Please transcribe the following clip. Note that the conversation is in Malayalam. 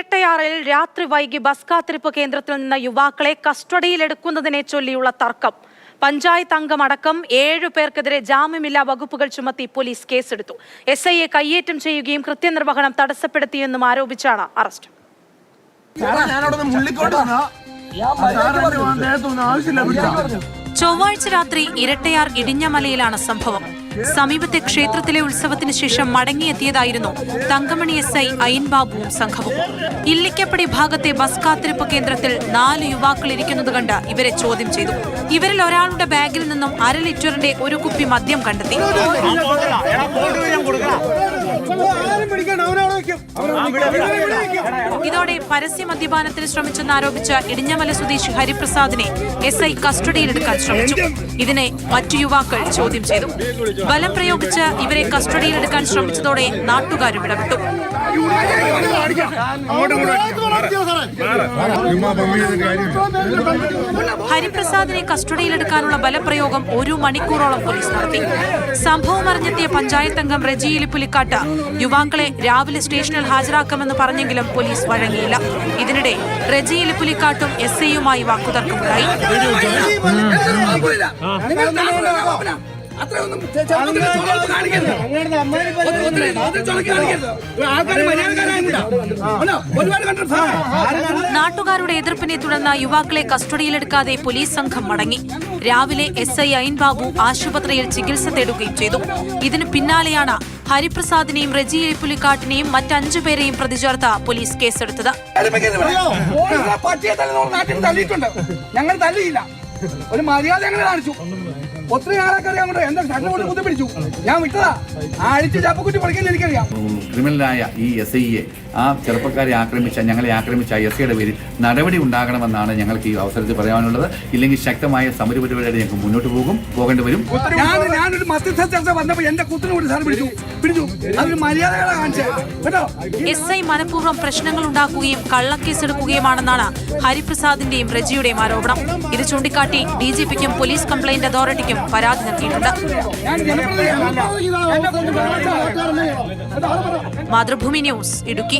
ഇരട്ടയാറിൽ രാത്രി വൈകി ബസ് കാത്തിരിപ്പ് കേന്ദ്രത്തിൽ നിന്ന് യുവാക്കളെ കസ്റ്റഡിയിലെടുക്കുന്നതിനെ ചൊല്ലിയുള്ള തർക്കം. പഞ്ചായത്ത് അംഗമടക്കം ഏഴു പേർക്കെതിരെ ജാമ്യമില്ലാ വകുപ്പുകൾ ചുമത്തി പോലീസ് കേസെടുത്തു. എസ് ഐയെ കയ്യേറ്റം ചെയ്യുകയും കൃത്യനിർവഹണം തടസ്സപ്പെടുത്തിയെന്നും ആരോപിച്ചാണ് അറസ്റ്റ്. ചൊവ്വാഴ്ച രാത്രി ഇരട്ടയാർ ഇടിഞ്ഞമലയിലാണ് സംഭവം. സമീപത്തെ ക്ഷേത്രത്തിലെ ഉത്സവത്തിന് ശേഷം മടങ്ങിയെത്തിയതായിരുന്നു തങ്കമണി എസ് ഐ അയ്യൻബാബുവും സംഘവും. ഇല്ലിക്കപ്പടി ഭാഗത്തെ ബസ് കാത്തിരിപ്പ് കേന്ദ്രത്തിൽ നാല് യുവാക്കൾ ഇരിക്കുന്നത് കണ്ട് ഇവരെ ചോദ്യം ചെയ്തു. ഇവരിൽ ഒരാളുടെ ബാഗിൽ നിന്നും അര ലിറ്ററിന്റെ ഒരു കുപ്പി മദ്യം കണ്ടെത്തി. ഇതോടെ പരസ്യ മദ്യപാനത്തിന് ശ്രമിച്ചെന്ന് ആരോപിച്ച ഇടിഞ്ഞമല സ്വദേശി ഹരിപ്രസാദിനെ എസ് ഐ കസ്റ്റഡിയിലെടുക്കാൻ ശ്രമിച്ചു. ഇതിനെ മറ്റു യുവാക്കൾ ചോദ്യം ചെയ്തു. ബലം പ്രയോഗിച്ച് ഇവരെ കസ്റ്റഡിയിലെടുക്കാൻ ശ്രമിച്ചതോടെ നാട്ടുകാരും ഇടപെട്ടു. ഹരിപ്രസാദിനെ കസ്റ്റഡിയിലെടുക്കാനുള്ള ബലപ്രയോഗം ഒരു മണിക്കൂറോളം പോലീസ് നടത്തി. സംഭവം അറിഞ്ഞെത്തിയ പഞ്ചായത്ത് അംഗം റെജി പുലിക്കാട്ട്. യുവാക്കളെ രാവിലെ സ്റ്റേഷനിൽ ഹാജരാക്കാമെന്ന് പറഞ്ഞെങ്കിലും പോലീസ് വഴങ്ങിയില്ല. ഇതിനിടെ റെജി പുലിക്കാട്ടും എസ് ഐയുമായി വാക്കുതർക്കമുണ്ടായി. അത്രയൊന്നും നാട്ടുകാരുടെ എതിർപ്പിനെ തുടർന്ന് യുവാക്കളെ കസ്റ്റഡിയിലെടുക്കാതെ പോലീസ് സംഘം മടങ്ങി. രാവിലെ എസ് ഐ അയിൻ ബാബു ആശുപത്രിയിൽ ചികിത്സ തേടുകയും ചെയ്തു. ഇതിനു പിന്നാലെയാണ് ഹരിപ്രസാദിനെയും റെജി പുലിക്കാട്ടിനെയും മറ്റഞ്ചു പേരെയും പ്രതി ചേർത്ത് പോലീസ് കേസെടുത്തത് ഞങ്ങൾ തല്ലിയില്ല ഒരു മര്യാദ ഞങ്ങൾ കാണിച്ചു. ഒത്തിരി ആൾക്കാരെ അങ്ങോട്ട്. എന്റെ കൊണ്ട് കുത്തി പിടിച്ചു ഞാൻ വിട്ടതാ. ആ അടിച്ച് ചപ്പക്കുറ്റി പഠിക്കാൻ എനിക്കറിയാം. ക്രിമിനലായ ഈ എസ് ഐയെ ആ ചെറുപ്പക്കാരെ ആക്രമിച്ച ഞങ്ങളെ ആക്രമിച്ച എസ് സിയുടെ പേരിൽ നടപടി ഉണ്ടാകണമെന്നാണ് ഞങ്ങൾക്ക് ഈ അവസരത്തിൽ പറയാനുള്ളത്. ഇല്ലെങ്കിൽ ശക്തമായ സമരപരിപാടിയായിട്ട് ഞങ്ങൾക്ക് മുന്നോട്ട് പോകും പോകേണ്ടി വരും. ഞാൻ ഞാനൊരു മസ്തിഷ്ക ചർച്ച വന്നപ്പോൾ എന്റെ സാർ പിടിച്ചു പിടിച്ചു. അതൊരു മര്യാദകളെ എസ് ഐ മനഃപൂർവം പ്രശ്നങ്ങൾ ഉണ്ടാക്കുകയും കള്ളക്കേസെടുക്കുകയുമാണെന്നാണ് ഹരിപ്രസാദിന്റെയും റജിയുടെയും ആരോപണം. ഇത് ചൂണ്ടിക്കാട്ടി ഡി ജി പിക്കും പോലീസ് കംപ്ലൈന്റ് അതോറിറ്റിക്കും പരാതി നൽകിയിട്ടുണ്ട്. മാതൃഭൂമി ന്യൂസ് ഇടുക്കി.